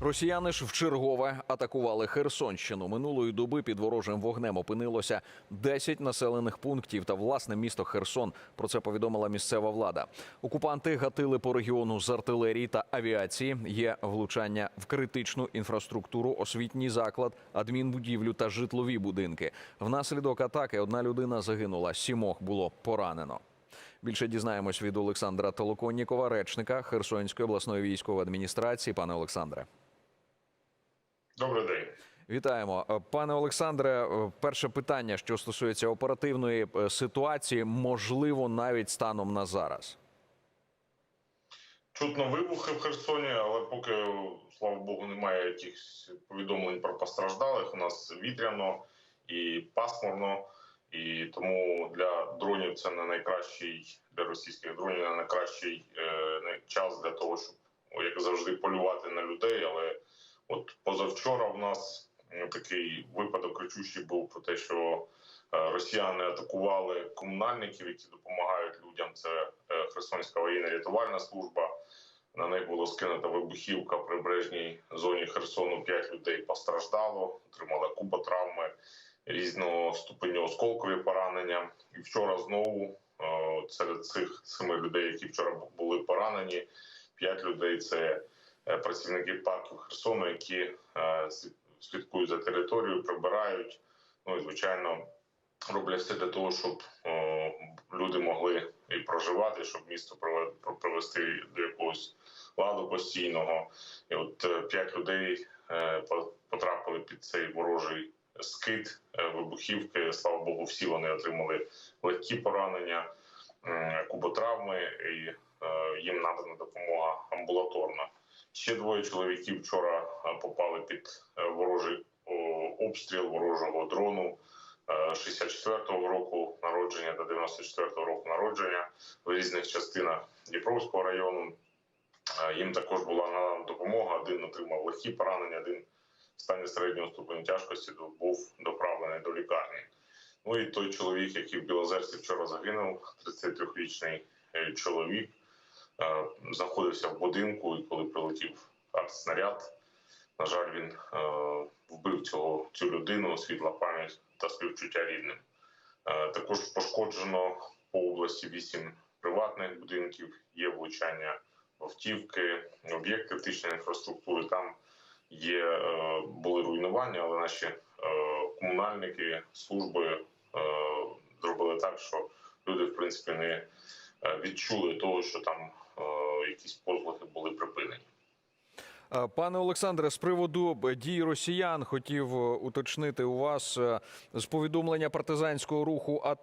Росіяни ж вчергове атакували Херсонщину. Минулої доби під ворожим вогнем опинилося 10 населених пунктів та власне місто Херсон. Про це повідомила місцева влада. Окупанти гатили по регіону з артилерії та авіації. Є влучання в критичну інфраструктуру, освітній заклад, адмінбудівлю та житлові будинки. Внаслідок атаки одна людина загинула, сімох було поранено. Більше дізнаємось від Олександра Толоконнікова, речника Херсонської обласної військової адміністрації. Пане Олександре. Добрий день. Вітаємо, Е, пане Олександре. е, Перше питання, що стосується оперативної е, ситуації, можливо, навіть станом на зараз. Чутно вибухи в Херсоні, але поки, слава Богу, немає якихось повідомлень про постраждалих. У нас вітряно і пасмурно, і тому для дронів це не найкращий для російських дронів, не найкращий е, час для того, щоб як завжди полювати на людей. Але от позавчора в нас такий випадок кричущий був про те, що е, росіяни атакували комунальників, які допомагають людям. Це е, Херсонська воєнна рятувальна служба. На них було скинута вибухівка в прибережній зоні Херсону. П'ять людей постраждало, отримали купа травми різного ступеню осколкові поранення. І вчора знову е, серед цих семи людей, які вчора були поранені, п'ять людей це е, працівники парків Херсону, які е, слідкують за територією, прибирають. Ну і звичайно роблять все для того, щоб люди могли і проживати, щоб місто приве- привести до якогось ладу постійного. І от е, п'ять людей по- потрапили під цей ворожий скид вибухівки. Слава Богу, всі вони отримали легкі поранення, куботравми, і їм надана допомога амбулаторна. Ще двоє чоловіків вчора е, попали під е, ворожий обстріл ворожого дрону. е, 64-го року народження до 94-го року народження в різних частинах Дніпровського району. Е, Їм також була надана допомога. Один отримав легкі поранення, один в стані середнього ступеню тяжкості був доправлений до лікарні. Ну і той чоловік, який в Білозерці вчора загинув, 33-річний е, чоловік, е, знаходився в будинку, і коли прилетів артснаряд, на жаль, він е, вбив цього цю людину, світла пам'ять та співчуття рідним. Е, Також пошкоджено по області вісім приватних будинків. Є влучання автівки, об'єкт критичної інфраструктури. Там є е, були руйнування, але наші е, комунальники служби е, зробили так, що люди в принципі не е, відчули того, що там е, якісь послуги були припинені. Е, Пане Олександре, з приводу дій росіян хотів е, уточнити у вас е, з повідомлення партизанського руху. А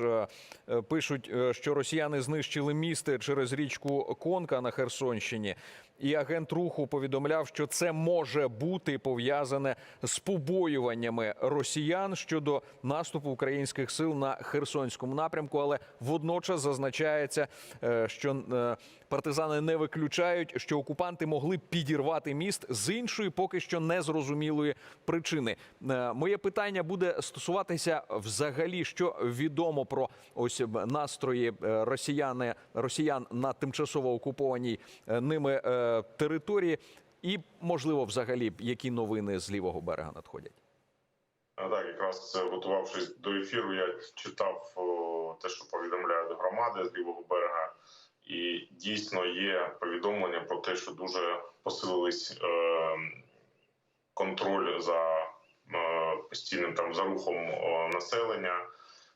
е, е, пишуть, е, що росіяни знищили місти через річку Конка на Херсонщині. І агент руху повідомляв, що це може бути пов'язане з побоюваннями росіян щодо наступу українських сил на Херсонському напрямку. Але водночас зазначається, е, що е, партизани не виключають, що окупанти могли підірвати міст з іншої, поки що незрозумілої причини. Е, Моє питання буде стосуватися взагалі, що відомо про ось настрої росіяни росіян на тимчасово окупованій ними території, і можливо, взагалі, які новини з лівого берега надходять. Так, якраз готувавшись до ефіру, я читав о, те, що повідомляють громади з лівого берега, і дійсно є повідомлення про те, що дуже посилились е, контроль за е, постійним там за рухом е, населення,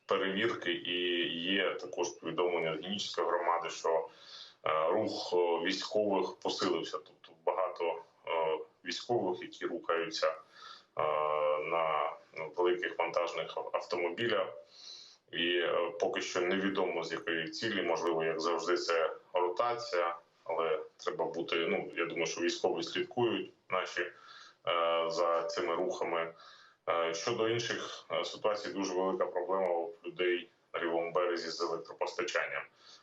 перевірки, і є також повідомлення з Генічської громади, що рух е, військових посилився. Тобто багато е, військових, які рухаються е, на великих вантажних автомобілях. І е, поки що невідомо з якої цілі, можливо, як завжди, це ротація, але треба бути. Ну я думаю, що військові слідкують наші е, за цими рухами. Е, щодо інших е, ситуацій, дуже велика проблема у людей на лівому березі з електропостачанням,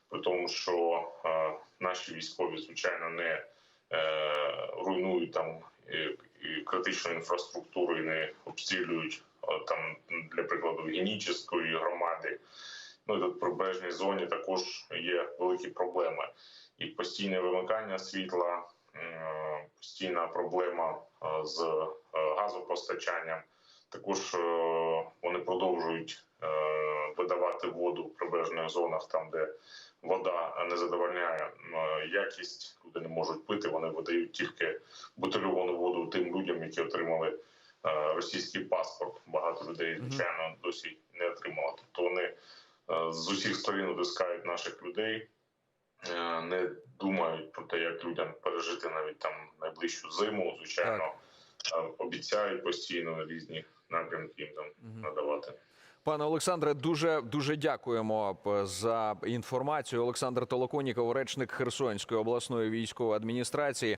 при тому, що е, наші військові звичайно не е, руйнують там і критичну інфраструктуру і не обстрілюють е, там, для прикладу, Генічеської громади. Ну і тут в прибережній зоні також є великі проблеми. І постійне вимикання світла, е, постійна проблема е, з е, газопостачанням. Також е, вони продовжують е, видавати воду в прибережних зонах, там де вода не задовольняє е, якість, люди не можуть пити. Вони видають тільки бутильовану воду тим людям, які отримали російський паспорт. Багато людей, звичайно, досі не отримали. Тобто вони з усіх сторін утискають наших людей, не думають про те, як людям пережити навіть там найближчу зиму. Звичайно, е, обіцяють постійно різні напрямки їм там надавати. Пане Олександре, дуже дуже дякуємо за інформацію. Олександр Толоконіков, речник Херсонської обласної військової адміністрації.